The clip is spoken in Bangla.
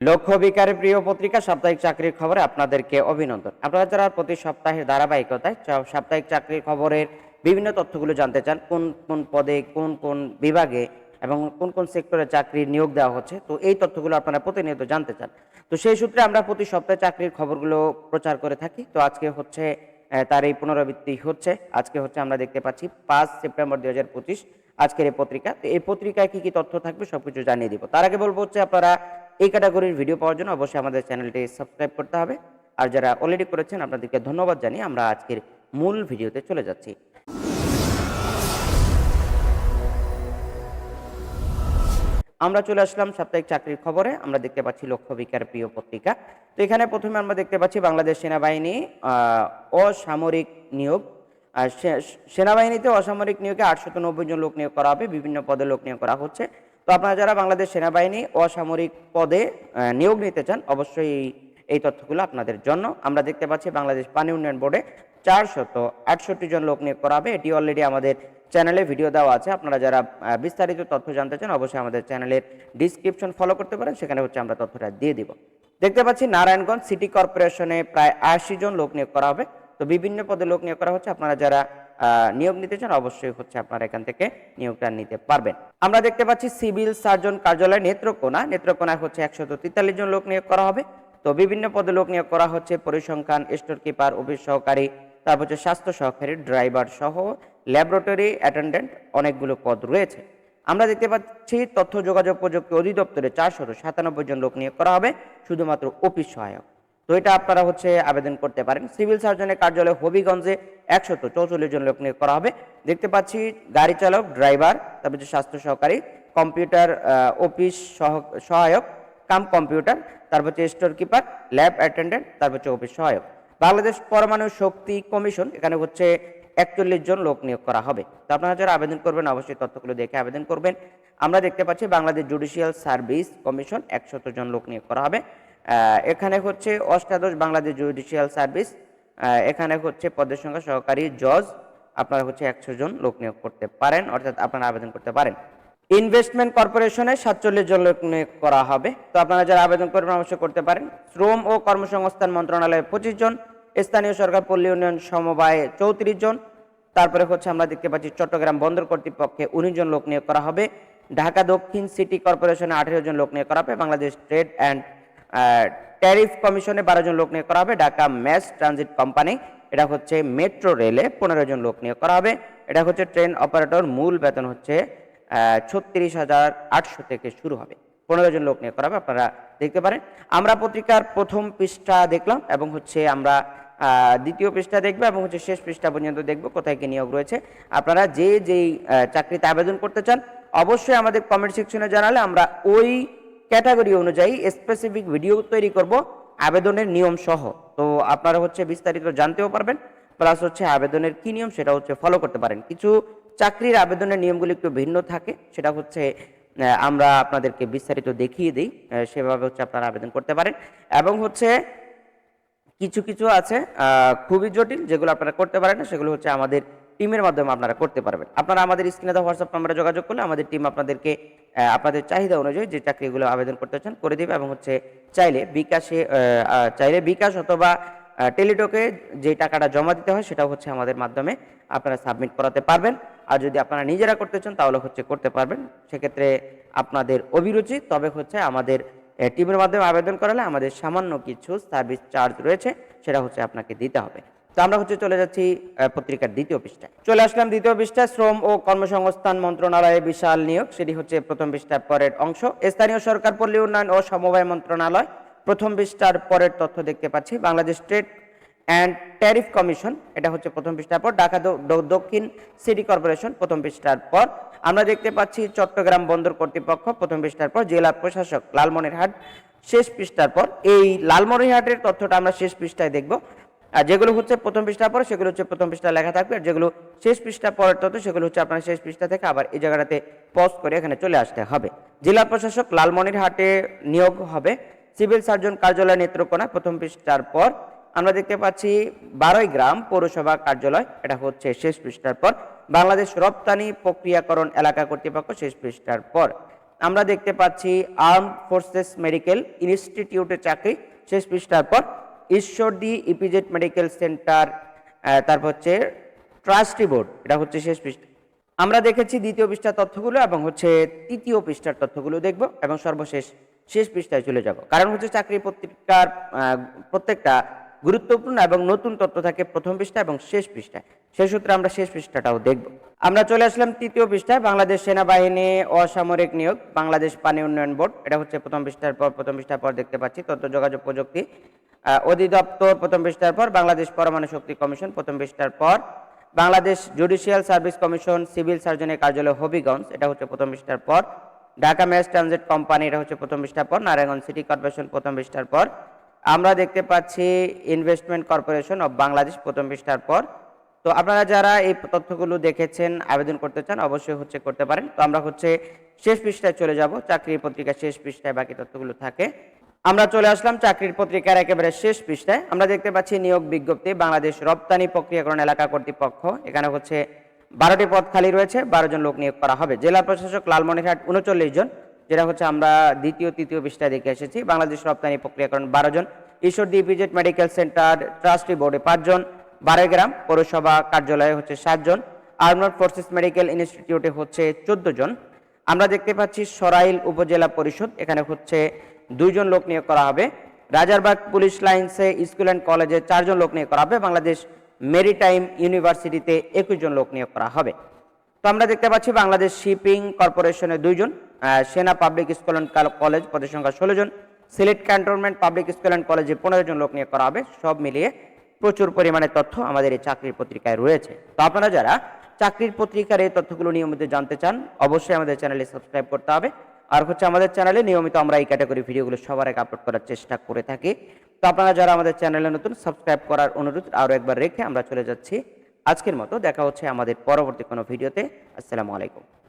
লক্ষ্য বিকারের প্রিয় পত্রিকা, সাপ্তাহিক চাকরির খবরে আপনাদেরকে অভিনন্দন। আপনারা যারা প্রতি সপ্তাহের ধারাবাহিকতায় সাপ্তাহিক চাকরির খবরের বিভিন্ন তথ্যগুলো জানতে চান, কোন কোন পদে, কোন কোন বিভাগে এবং কোন কোন সেক্টরে চাকরির নিয়োগ দেওয়া হচ্ছে, তো এই তথ্যগুলো আপনারা প্রতিনিয়ত জানতে চান। তো সেই সূত্রে আমরা প্রতি সপ্তাহে চাকরির খবরগুলো প্রচার করে থাকি। তো আজকে হচ্ছে তার এই পুনরাবৃত্তি হচ্ছে। আজকে হচ্ছে আমরা দেখতে পাচ্ছি পাঁচ সেপ্টেম্বর দুই হাজার পঁচিশ আজকের এই পত্রিকা। তো এই পত্রিকায় কি কি তথ্য থাকবে সবকিছু জানিয়ে দিব। তার আগে বলব হচ্ছে আপনারা এই ক্যাটাগরির ভিডিও পাওয়ার জন্য অবশ্যই আমাদের চ্যানেলটি সাবস্ক্রাইব করতে হবে। আর যারা অলরেডি করেছেন, আপনাদেরকে ধন্যবাদ জানিয়ে আমরা আজকের মূল ভিডিওতে চলে যাচ্ছি। আমরা চলে আসলাম সাপ্তাহিক চাকরির খবরে। আমরা দেখতে পাচ্ছি লক্ষ্য বিকার প্রিয় পত্রিকা। তো এখানে প্রথমে আমরা দেখতে পাচ্ছি বাংলাদেশ সেনাবাহিনী অসামরিক নিয়োগ। সেনাবাহিনীতে অসামরিক নিয়োগে আটশত নব্বই জন লোক নিয়োগ করা হবে। বিভিন্ন পদে লোক নিয়োগ করা হচ্ছে। তো আপনারা যারা বাংলাদেশ সেনাবাহিনী অসামরিক পদে নিয়োগ নিতে চান, অবশ্যই এই- তথ্যগুলো আপনাদের জন্য। আমরা দেখতে পাচ্ছি বাংলাদেশ পানি উন্নয়ন বোর্ডে চারশত আটষট্টি জন লোক নিয়োগ করা হবে। এটি অলরেডি আমাদের চ্যানেলে ভিডিও দেওয়া আছে। আপনারা যারা বিস্তারিত তথ্য জানতে চান, অবশ্যই আমাদের চ্যানেলের ডিসক্রিপশন ফলো করতে পারেন। সেখানে হচ্ছে আমরা তথ্যটা দিয়ে দিব। দেখতে পাচ্ছি নারায়ণগঞ্জ সিটি কর্পোরেশনে প্রায় আশি জন লোক নিয়োগ করা হবে। তো বিভিন্ন পদে লোক নিয়োগ করা হচ্ছে। আপনারা যারা নিয়োগ নিতে চান, অবশ্যই হচ্ছে আপনারা এখান থেকে নিয়োগটা নিতে পারবেন। আমরা দেখতে পাচ্ছি সিভিল সার্জন কার্যালয় নেত্রকোনা। নেত্রকোনায় হচ্ছে তেতাল্লিশ জন লোক নিয়োগ করা হবে। তো বিভিন্ন পদে লোক নিয়োগ করা হচ্ছে, পরিসংখ্যান স্টোর কিপার অফিস সহকারী, তারপর হচ্ছে স্বাস্থ্য সহকারী, ড্রাইভার সহ ল্যাবরেটরি অ্যাটেন্ডেন্ট অনেকগুলো পদ রয়েছে। আমরা দেখতে পাচ্ছি তথ্য যোগাযোগ প্রযুক্তি অধিদপ্তরে চারশো সাতানব্বই জন লোক নিয়োগ করা হবে, শুধুমাত্র অফিস সহায়ক। তো এটা আপনারা হচ্ছে আবেদন করতে পারেন। সিভিল সার্জনের কার্যালয় হবিগঞ্জে একশত চৌচল্লিশ জন লোক নিয়োগ করা হবে। দেখতে পাচ্ছি গাড়ি চালক, ড্রাইভার, তারপর হচ্ছে স্বাস্থ্য সহকারী, কম্পিউটার অফিস সহ- সহায়ক, কাম কম্পিউটার, তারপর হচ্ছে স্টোর কিপার, ল্যাব অ্যাটেন্ডেন্ট, তারপর হচ্ছে অফিস সহায়ক। বাংলাদেশ পরমাণু শক্তি কমিশন এখানে হচ্ছে একচল্লিশ জন লোক নিয়োগ করা হবে। তো আপনারা যারা আবেদন করবেন, অবশ্যই তথ্যগুলো দেখে আবেদন করবেন। আমরা দেখতে পাচ্ছি বাংলাদেশ জুডিশিয়াল সার্ভিস কমিশন একশত জন লোক নিয়োগ করা হবে। এখানে হচ্ছে অষ্টাদশ বাংলাদেশ জুডিশিয়াল সার্ভিস এখানে হচ্ছে পদের সংখ্যা সহকারী জজ আপনারা হচ্ছে একশো জন লোক নিয়োগ করতে পারেন, অর্থাৎ আপনারা আবেদন করতে পারেন। ইনভেস্টমেন্ট কর্পোরেশনে সাতচল্লিশ জন লোক নিয়োগ করা হবে। তো আপনারা যারা আবেদন করবেন, অবশ্যই করতে পারেন। শ্রম ও কর্মসংস্থান মন্ত্রণালয়ে পঁচিশ জন, স্থানীয় সরকার পল্লী উন্নয়ন সমবায়ে চৌত্রিশ জন, তারপরে হচ্ছে আমরা দেখতে পাচ্ছি চট্টগ্রাম বন্দর কর্তৃপক্ষে উনিশ জন লোক নিয়োগ করা হবে। ঢাকা দক্ষিণ সিটি কর্পোরেশনে আঠেরো জন লোক নিয়োগ করা হবে। বাংলাদেশ ট্রেড অ্যান্ড ট্যারিফ কমিশনে বারো জন লোক নিয়োগ করা হবে। ঢাকা ম্যাস ট্রানজিট কোম্পানি এটা হচ্ছে মেট্রো রেলে পনেরো জন লোক নিয়োগ করা হবে। এটা হচ্ছে ট্রেন অপারেটর মূল বেতন হচ্ছে ছত্রিশ হাজার আটশো থেকে শুরু হবে। পনেরো জন লোক নিয়োগ করা হবে, আপনারা দেখতে পারেন। আমরা পত্রিকার প্রথম পৃষ্ঠা দেখলাম এবং হচ্ছে আমরা দ্বিতীয় পৃষ্ঠা দেখব এবং হচ্ছে শেষ পৃষ্ঠা পর্যন্ত দেখব কোথায় কি নিয়োগ রয়েছে। আপনারা যে যেই চাকরিতে আবেদন করতে চান, অবশ্যই আমাদের কমেন্ট সেকশনে জানালে আমরা ওই ক্যাটাগরি অনুযায়ী স্পেসিফিক ভিডিও তৈরি করব, আবেদনের নিয়ম সহ। তো আপনারা হচ্ছে বিস্তারিত জানতেও পারবেন প্লাস হচ্ছে আবেদনের কি নিয়ম সেটা হচ্ছে ফলো করতে পারেন। কিছু চাকরির আবেদনের নিয়মগুলি একটু ভিন্ন থাকে, সেটা হচ্ছে আমরা আপনাদেরকে বিস্তারিত দেখিয়ে দিই সেভাবে হচ্ছে আপনারা আবেদন করতে পারেন। এবং হচ্ছে কিছু কিছু আছে খুবই জটিল, যেগুলো আপনারা করতে পারেন সেগুলো হচ্ছে আমাদের টিমের মাধ্যমে আপনারা করতে পারবেন। আপনারা আমাদের স্ক্রিনে দেওয়া হোয়াটসঅ্যাপ নাম্বারে যোগাযোগ করলে আমাদের টিম আপনাদেরকে আপনাদের চাহিদা অনুযায়ী যে চাকরিগুলো আবেদন করতে চান করে দেবে এবং হচ্ছে চাইলে বিকাশে চাইলে বিকাশ অথবা টেলিটকে যে টাকাটা জমা দিতে হয় সেটাও হচ্ছে আমাদের মাধ্যমে আপনারা সাবমিট করাতে পারবেন। আর যদি আপনারা নিজেরা করতে চান তাহলে হচ্ছে করতে পারবেন। সেক্ষেত্রে আপনাদের অভিরুচি, তবে হচ্ছে আমাদের টিমের মাধ্যমে আবেদন করালে আমাদের সামান্য কিছু সার্ভিস চার্জ রয়েছে, সেটা হচ্ছে আপনাকে দিতে হবে। আমরা হচ্ছে চলে যাচ্ছি পত্রিকার দ্বিতীয় পৃষ্ঠায়। চলে আসলাম দ্বিতীয় পৃষ্ঠায়, শ্রম ও কর্মসংস্থান মন্ত্রণালয়ে বিশাল নিয়োগ, সেটি হচ্ছে প্রথম পৃষ্ঠার পরের অংশ। স্থানীয় সরকার, পল্লী উন্নয়ন ও সমবায় মন্ত্রণালয়, প্রথম পৃষ্ঠার পরের তথ্য দেখতে পাচ্ছি। Bangladesh state and tariff commission, এটা হচ্ছে প্রথম পৃষ্ঠার পর। ঢাকা দক্ষিণ সিটি কর্পোরেশন, প্রথম পৃষ্ঠার পর। আমরা দেখতে পাচ্ছি চট্টগ্রাম বন্দর কর্তৃপক্ষ, প্রথম পৃষ্ঠার পর। জেলা প্রশাসক লালমনিরহাট, শেষ পৃষ্ঠার পর। এই লালমনিরহাটের তথ্যটা আমরা শেষ পৃষ্ঠায় দেখব। আর যেগুলো হচ্ছে প্রথম পৃষ্ঠার পর, সেগুলো হচ্ছে প্রথম পৃষ্ঠা লেখা থাকবে। আর যেগুলো শেষ পৃষ্ঠা পরের তথ্য সেগুলো হচ্ছে আপনার শেষ পৃষ্ঠা থেকে আবার এই জায়গাটাতে পজ করে এখানে চলে আসতে হবে। জেলা প্রশাসক লালমনিরহাটে নিয়োগ হবে। সিভিল সার্জন কার্যালয় নেত্রকোনা, প্রথম পৃষ্ঠার পর। আমরা দেখতে পাচ্ছি বারোই গ্রাম পৌরসভা কার্যালয়, এটা হচ্ছে শেষ পৃষ্ঠার পর। বাংলাদেশ রপ্তানি প্রক্রিয়াকরণ এলাকা কর্তৃপক্ষ শেষ পৃষ্ঠার পর। আমরা দেখতে পাচ্ছি আর্ম ফোর্সেস মেডিকেল ইনস্টিটিউটের চাকরি, শেষ পৃষ্ঠার পর। ঈশ্বরদী ইপিজেড মেডিকেল সেন্টার তারপর হচ্ছে ট্রাস্টি বোর্ড, এটা হচ্ছে শেষ পৃষ্ঠা। আমরা দেখেছি দ্বিতীয় পৃষ্ঠার তথ্যগুলো এবং হচ্ছে তৃতীয় পৃষ্ঠার তথ্যগুলো দেখব এবং সর্বশেষ শেষ পৃষ্ঠায় চলে যাব। কারণ হচ্ছে চাকরি পত্রিকার প্রত্যেকটা গুরুত্বপূর্ণ এবং নতুন তথ্য থাকে প্রথম পৃষ্ঠা এবং শেষ পৃষ্ঠায়। সেই সূত্রে আমরা শেষ পৃষ্ঠাটাও দেখব। আমরা চলে আসলাম তৃতীয় পৃষ্ঠায়, বাংলাদেশ সেনাবাহিনী অসামরিক নিয়োগ, বাংলাদেশ পানি উন্নয়ন বোর্ড, এটা হচ্ছে প্রথম পৃষ্ঠার পর, প্রথম পৃষ্ঠার পর দেখতে পাচ্ছি তথ্য, যোগাযোগ, প্রযুক্তি। অধিদপ্তর প্রথম পৃষ্ঠার পর, বাংলাদেশ পরমাণু শক্তি কমিশন প্রথম পৃষ্ঠার পর, Bangladesh judicial service commission civil সার্জনের কার্যালয় হবিগঞ্জ, এটা হচ্ছে প্রথম পৃষ্ঠার পর, ঢাকা ম্যাস ট্রানজিট কোম্পানি, এটা হচ্ছে প্রথম পৃষ্ঠার পর, নারায়ণগঞ্জ সিটি কর্পোরেশন প্রথম পৃষ্ঠার পর, আমরা দেখতে পাচ্ছি ইনভেস্টমেন্ট কর্পোরেশন অব বাংলাদেশ প্রথম পৃষ্ঠার পর, তো আপনারা যারা এই তথ্যগুলো দেখেছেন, আবেদন করতে চান, অবশ্যই হচ্ছে করতে পারেন, তো আমরা হচ্ছে শেষ পৃষ্ঠায় চলে যাব চাকরির পত্রিকা শেষ পৃষ্ঠায় বাকি তথ্যগুলো থাকে আমরা চলে আসলাম চাকরির পত্রিকার একেবারে শেষ পৃষ্ঠায়। আমরা দেখতে পাচ্ছি নিয়োগ বিজ্ঞপ্তি, বাংলাদেশ রপ্তানি প্রক্রিয়াকরণ এলাকা কর্তৃপক্ষ। এখানে হচ্ছে বারোটি পদ খালি রয়েছে, বারো জন লোক নিয়োগ করা হবে। জেলা প্রশাসক লালমনিরহাট উনচল্লিশ জন, যেটা হচ্ছে আমরা দ্বিতীয়, তৃতীয় পৃষ্ঠায় দেখে এসেছি। বাংলাদেশ রপ্তানি প্রক্রিয়াকরণ বারো জন, ঈশ্বর ডিপিজেড মেডিকেল সেন্টার ট্রাস্টি বোর্ডে পাঁচজন বারেগ্রাম পৌরসভা কার্যালয়ে হচ্ছে সাতজন আর্মড ফোর্সেস মেডিকেল ইনস্টিটিউটে হচ্ছে চোদ্দ জন। আমরা দেখতে পাচ্ছি সরাইল উপজেলা পরিষদ, এখানে হচ্ছে দুইজন লোক নিয়োগ করা হবে। রাজারবাগ পুলিশ লাইন্সে স্কুল অ্যান্ড কলেজে চারজন লোক নিয়োগ করা হবে। বাংলাদেশ মেরিটাইম ইউনিভার্সিটিতে একুশ জন লোক নিয়োগ করা হবে। তো আমরা দেখতে পাচ্ছি বাংলাদেশ শিপিং কর্পোরেশনে দুইজন সেনা পাবলিক স্কুল অ্যান্ড কলেজ পদের সংখ্যা ষোলো জন, Sylhet cantonment public school and কলেজে পনেরো জন লোক নিয়োগ করা হবে। সব মিলিয়ে প্রচুর পরিমাণে তথ্য আমাদের এই চাকরির পত্রিকায় রয়েছে। তো আপনারা যারা চাকরির পত্রিকার এই তথ্যগুলো নিয়মিত জানতে চান, অবশ্যই আমাদের চ্যানেলে সাবস্ক্রাইব করতে হবে। আর হচ্ছে আমাদের চ্যানেলে নিয়মিত আমরা এই ক্যাটাগরি ভিডিওগুলো সবার আগে আপলোড করার চেষ্টা করে থাকি। তো আপনারা যারা আমাদের চ্যানেলে নতুন সাবস্ক্রাইব করার অনুরোধ আরও একবার রেখে আমরা চলে যাচ্ছি। আজকের মতো দেখা হচ্ছে আমাদের পরবর্তী কোনো ভিডিওতে। আসসালামু আলাইকুম।